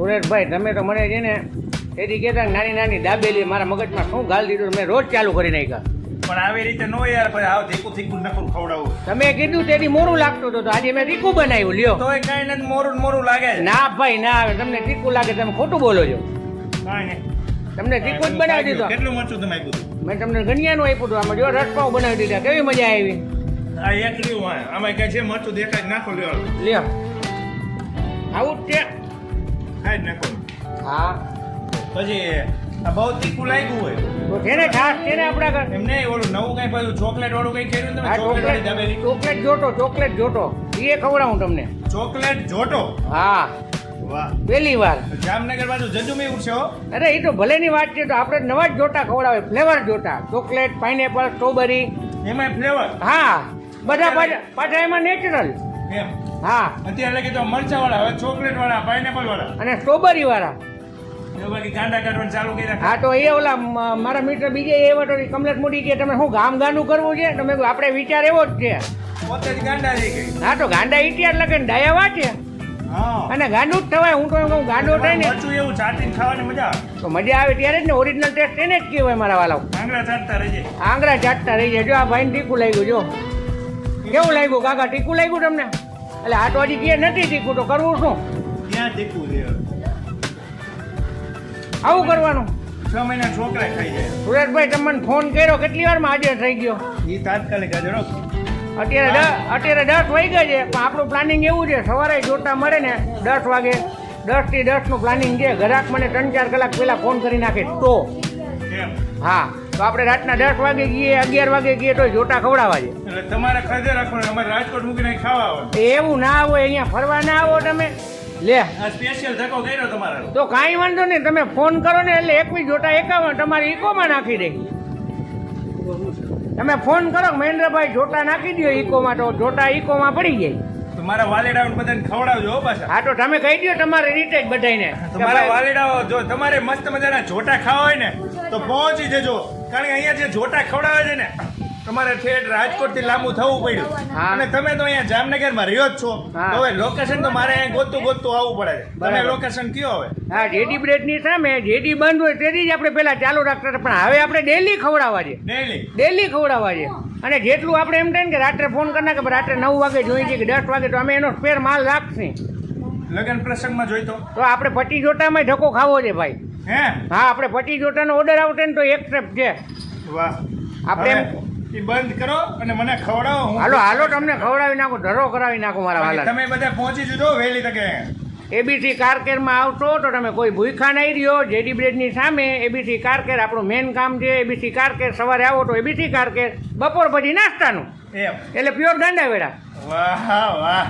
સુરેશભાઈ તમે તો મને છે ને એથી કહેતા નાની નાની દાબેલી મારા મગજમાં શું ગાલ દીધું મેં રોજ ચાલુ કરી નાખ્યા. પણ આવી રીતે નો યાર પણ આવ ધીકું ધીકું નખું ખવડાવું. તમે કીધું તેથી મોરું લાગતું હતું તો આજે મેં તીખું બનાવ્યું લ્યો. તોય કાંઈ નથી મોરું મોરું લાગે ના ભાઈ ના તમને તીખું લાગે તમે ખોટું બોલો છો. કાંઈ નહીં. તમને તીખું જ બનાવી દીધો. કેટલું મરચું તમે આપ્યું મેં તમને ગણિયાનું આપ્યું હતું આમાં જો રસપાવ બનાવી દીધા. કેવી મજા આવી? આ એકલી હોય. આમાં કઈ છે મરચું દેખાય નાખો લ્યો. લ્યો. આવું જ છે. ખાઈ જ નાખો હા. પછી આ બહુ તીખું લાગ્યું હોય. તો છે ખાસ તેને આપણા ઘર એમને ઓલું નવું કઈ પાછું ચોકલેટ વાળું કઈ કર્યું તમે? ચોકલેટ દાબેલી. ચોકલેટ જોટો ચોકલેટ જોટો. એ ખવડાવું તમને. ચોકલેટ જોટો? હા. વાહ. પહેલી વાર. જામનગર બાજુ જજુમી ઉઠશો અરે એ તો ભલેની વાત છે તો આપણે નવા જ જોટા ખવડાવે. ફ્લેવર જોટા. ચોકલેટ પાઇનેપલ સ્ટ્રોબેરી એમાં ફ્લેવર? હા. બધા પાછા એમાં નેચરલ એમ. હા. અત્યારે લગી તો મરચા વાળા હવે ચોકલેટ વાળા પાઇનેપલ વાળા અને સ્ટ્રોબેરી વાળા હા તો એ ઓલા મારા મિત્ર બીજે એ તો કમલેટ મોદી કે તમે શું ગામ ગાનું કરવું છે? તમે કીધું આપણે વિચાર એવો જ છે. હા તો ગાંડા ઇતિહાસ લખે ને ડાયા વાંચે. અને ગાંડું જ થવાય હું તો એમ કહું ગાંડો થાય ને એવું ચાટીને ખાવાની મજા તો મજા આવે ત્યારે જ ને ઓરિજિનલ ટેસ્ટ એને જ કહેવાય મારા વાલાઓ આંગળા ચાટતા રહીએ આંગળા ચાટતા રહી જાય જો આ ભાઈને ટીકું લાગ્યું જો. કેવું લાગ્યું? કાકા ટીકું લાગ્યું તમને? એટલે આ તો હજી કે નથી ટીકું તો કરવું શું? ત્યાં ટીકું છે? આવું કરવાનું? છ મહિના છોકરા ખાઈ જાય. સુરેશભાઈ તમને ફોન કર્યો કેટલી વારમાં હાજર થઈ ગયો? એ તાત્કાલિક હાજર. અત્યારે દસ અત્યારે દસ વાગ્યા છે પણ આપણું પ્લાનિંગ એવું છે સવારે જોતા મળે ને દસ વાગે દસથી દસનું પ્લાનિંગ છે. ઘરાક મને ત્રણ ચાર કલાક પહેલાં ફોન કરી નાખે. તો? હા. તો આપણે રાતના દસ વાગે ગઈએ અગિયાર વાગે ગઈએ તો જોટા ખવડાવવા છે. એટલે તમારે ખરીદે રાખવાનું અમારે રાજકોટ મૂકીને ખાવા આવે. એવું ના આવો અહીંયા ફરવા ના આવો તમે. લે. સ્પેશિયલ ધક્કો કર્યો તમારે. તો કાંઈ વાંધો નહીં તમે ફોન કરો ને એટલે એકવીસ જોટા એકાવન તમારે ઇકોમાં નાખી દે. તમે ફોન કરો મહેન્દ્રભાઈ જોટા નાખી દો ઇકોમાં તો જોટા ઇકોમાં પડી જાય. મારા વાલેડાઓને બધાને ખવડાવજો હો પાછા. હા તો તમે કહી દો તમારી રીતે જ બધાને તમારા વાલેડાઓ જો તમારે મસ્ત મજાના જોટા ખાવા હોય ને તો પહોંચી જજો. કારણ કે અહીંયા જે જોટા ખવડાવે છે ને તમારે ઠેઠ રાજકોટથી લાંબુ થવું પડ્યું. અને તમે તો અહીંયા જામનગરમાં રહ્યો જ છો. હવે લોકેશન તો મારે અહીંયા ગોતતું ગોતતું આવવું પડે છે. તમે લોકેશન કયો હવે? હા જેડી બ્રેડની સામે જેડી બંધ હોય તેથી જ આપણે પેલા ચાલુ રાખતા પણ હવે આપણે ડેલી ખવડાવવા છે. ડેલી ડેલી ખવડાવવા છે. અને જેટલું આપણે એમ થાય ને કે રાત્રે ફોન કરી નાખે રાત્રે નવ વાગે જોઈ છે કે દસ વાગે તો અમે એનો સ્પેર માલ રાખશે. લગ્ન પ્રસંગમાં જોઈતો? તો આપણે પટી જોટામાં ધક્કો ખાવો છે ભાઈ. હે? હા આપણે પટી જોટાનો ઓર્ડર આવશે ને તો એક્સેપ્ટ છે. વાહ. આપણે એમ- બંધ કરો અને મને ખવડાવો હાલો હાલો તમને ખવડાવી નાખો ધરો કરાવી નાખો મારા વાલા તમે બધા પહોંચી જજો વહેલી તકે. એબીસી કારકેરમાં આવશો તો તમે કોઈ ભૂખા નહીં રહ્યો જેડી બ્રેડની સામે એબીસી કારકેર આપણું મેન કામ છે એબીસી કારકેર સવારે આવો તો એબીસી કારકેર બપોર પછી નાસ્તાનું. એમ. એટલે પ્યોર ગાંડા વેડા. વાહ વાહ.